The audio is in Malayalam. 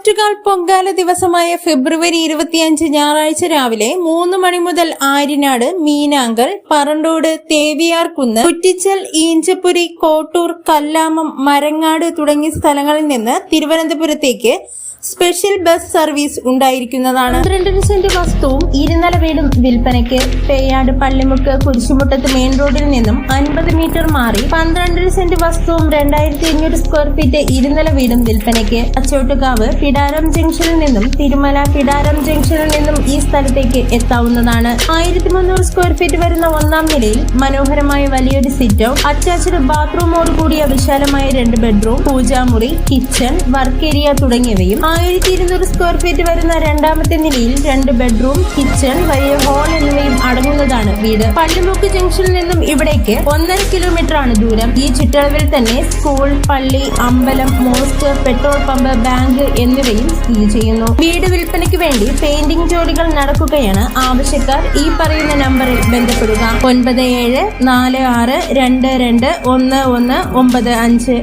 പോറ്റുകാൽ പൊങ്കാല ദിവസമായ ഫെബ്രുവരി ഇരുപത്തിയഞ്ച് ഞായറാഴ്ച രാവിലെ മൂന്ന് മണി മുതൽ ആര്യനാട് മീനാങ്കൽ പറണ്ടോട് തേവിയാർകുന്ന് കുറ്റിച്ചൽ ഈഞ്ചപ്പുരി കോട്ടൂർ കല്ലാമം മരങ്ങാട് തുടങ്ങിയ സ്ഥലങ്ങളിൽ നിന്ന് തിരുവനന്തപുരത്തേക്ക് സ്പെഷ്യൽ ബസ് സർവീസ് ഉണ്ടായിരിക്കുന്നതാണ്. പന്ത്രണ്ടര സെന്റ് വസ്തുവും ഇരുനില വീടും വിൽപ്പനയ്ക്ക് പേയാട് പള്ളിമുക്ക് കുരിശുമുട്ടത്ത് മെയിൻ റോഡിൽ നിന്നും അൻപത് മീറ്റർ മാറി പന്ത്രണ്ടര സെന്റ് വസ്തുവും രണ്ടായിരത്തി അഞ്ഞൂറ് സ്ക്വയർ ഫീറ്റ് ഇരുനില വീടും വിൽപ്പനയ്ക്ക് അച്ചോട്ടുകാവ് പിടാരം ജംഗ്ഷനിൽ നിന്നും തിരുമല പിടാരം ജംഗ്ഷനിൽ നിന്നും ഈ സ്ഥലത്തേക്ക് എത്താവുന്നതാണ്. ആയിരത്തി മുന്നൂറ് സ്ക്വയർ ഫീറ്റ് വരുന്ന ഒന്നാം നിലയിൽ മനോഹരമായ വലിയൊരു സിറ്റോ അറ്റാച്ച്ഡ് ബാത്റൂമോട് കൂടിയ വിശാലമായ രണ്ട് ബെഡ്റൂം പൂജാമുറി കിച്ചൺ വർക്ക് ഏരിയ തുടങ്ങിയവയും ആയിരത്തി ഇരുന്നൂറ് സ്ക്വയർ ഫീറ്റ് വരുന്ന രണ്ടാമത്തെ നിലയിൽ രണ്ട് ബെഡ്റൂം കിച്ചൺ വലിയ ഹോൾ എന്നിവയും അടങ്ങുന്നതാണ് വീട്. പള്ളിമുക്ക് ജംഗ്ഷനിൽ നിന്നും ഇവിടേക്ക് ഒന്നര കിലോമീറ്റർ ആണ് ദൂരം. ഈ ചുറ്റളവിൽ തന്നെ സ്കൂൾ പള്ളി അമ്പലം മോസ്ക് പെട്രോൾ പമ്പ് ബാങ്ക് എന്നിവയും സ്ഥിതി ചെയ്യുന്നു. വീട് വിൽപ്പനയ്ക്ക് വേണ്ടി പെയിന്റിംഗ് ജോലികൾ നടക്കുകയാണ് ആവശ്യക്കാർ. ഈ പറയുന്ന നമ്പറിൽ ബന്ധപ്പെടുക. ഒൻപത് ഏഴ് നാല് ആറ് രണ്ട് രണ്ട് ഒന്ന് ഒന്ന് ഒമ്പത് അഞ്ച്.